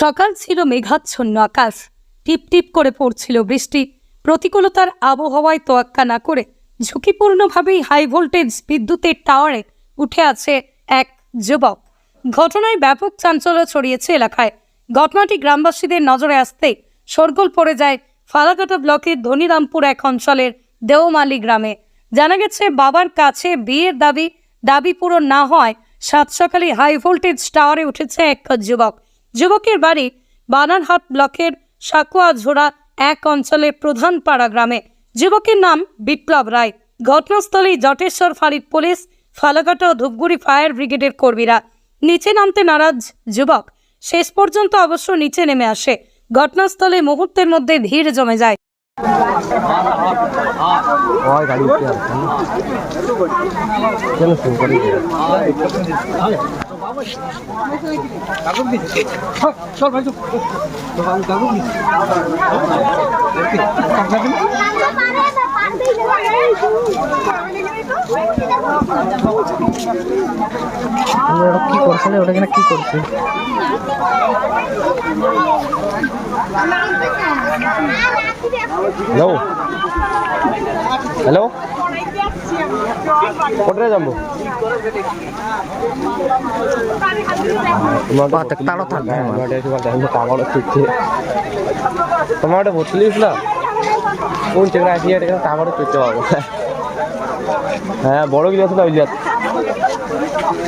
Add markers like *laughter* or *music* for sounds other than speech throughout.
সকাল ছিল মেঘাচ্ছন্ন আকাশ। টিপ টিপ করে পড়ছিল বৃষ্টি। প্রতিকূলতার আবহাওয়ায় তোয়াক্কা না করে ঝুঁকিপূর্ণভাবেই হাই ভোল্টেজ বিদ্যুতের টাওয়ারে উঠে আছে এক যুবক। ঘটনায় ব্যাপক চাঞ্চল্য ছড়িয়েছে এলাকায়। ঘটনাটি গ্রামবাসীদের নজরে আসতেই শোরগোল পড়ে যায় ফালাকাটা ব্লকের ধনিরামপুর এক অঞ্চলের দেওমালি গ্রামে। জানা গেছে, বাবার কাছে বিয়ের দাবি দাবি পূরণ না হয় সাত সকালে হাই ভোল্টেজ টাওয়ারে উঠেছে এক যুবক। যুবকের বাড়ি বানারহাট ব্লকের সাকুয়া ঝোড়া এক অঞ্চলের প্রধান পাড়া গ্রামে। যুবকের নাম বিপ্লব রায়। ঘটনাস্থলেই জটেশ্বর ফাঁড়ির পুলিশ, ফালাকাটা ও ধূপগুড়ি ফায়ার ব্রিগেডের কর্মীরা নিচে নামতে নারাজ যুবক। শেষ পর্যন্ত অবশ্য নিচে নেমে আসে। ঘটনাস্থলে মুহূর্তের মধ্যে ভিড় জমে যায়। और কি করছে ওটা কিনা কি করছে হ্যালো হ্যালো কোথায় যাব? তোমার তাড়ো থাকবে আমার চুটছে তোমার ওটা ভর্তি লিস না? কোন চেকরা আসি এটা তারপরে চুটতে পারব হ্যাঁ বড় গিলাস না ওই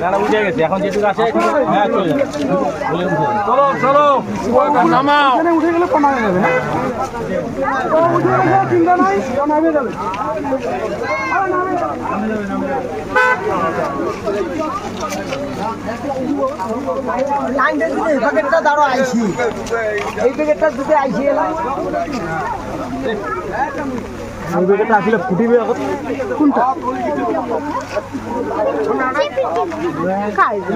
না না উঠে গেছে এখন যেটুকু আছে হ্যাঁ চলে চলো চলো নামাও। লাইনটা দিলে এই প্যাকেটটা দাঁড়ো আইছি। এই প্যাকেটটা দিতে আইছি এলাম। ওই ব্যাগটা আসলে ফুটিবে এখন? কোনটা? খাইবে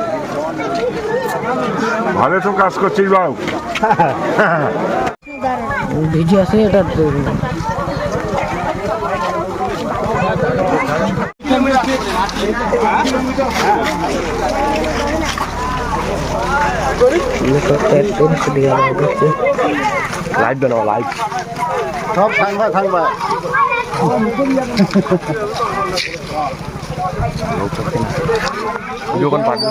*laughs* *laughs* ভালো তো কাজ করছিস বাবু। ভিডিও আছে এটা লাইভ বানাও লাইভ সব থাকবা থাকবা। ভিডিও কোন পাঠিয়ে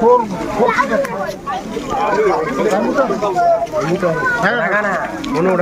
ফোন কোনো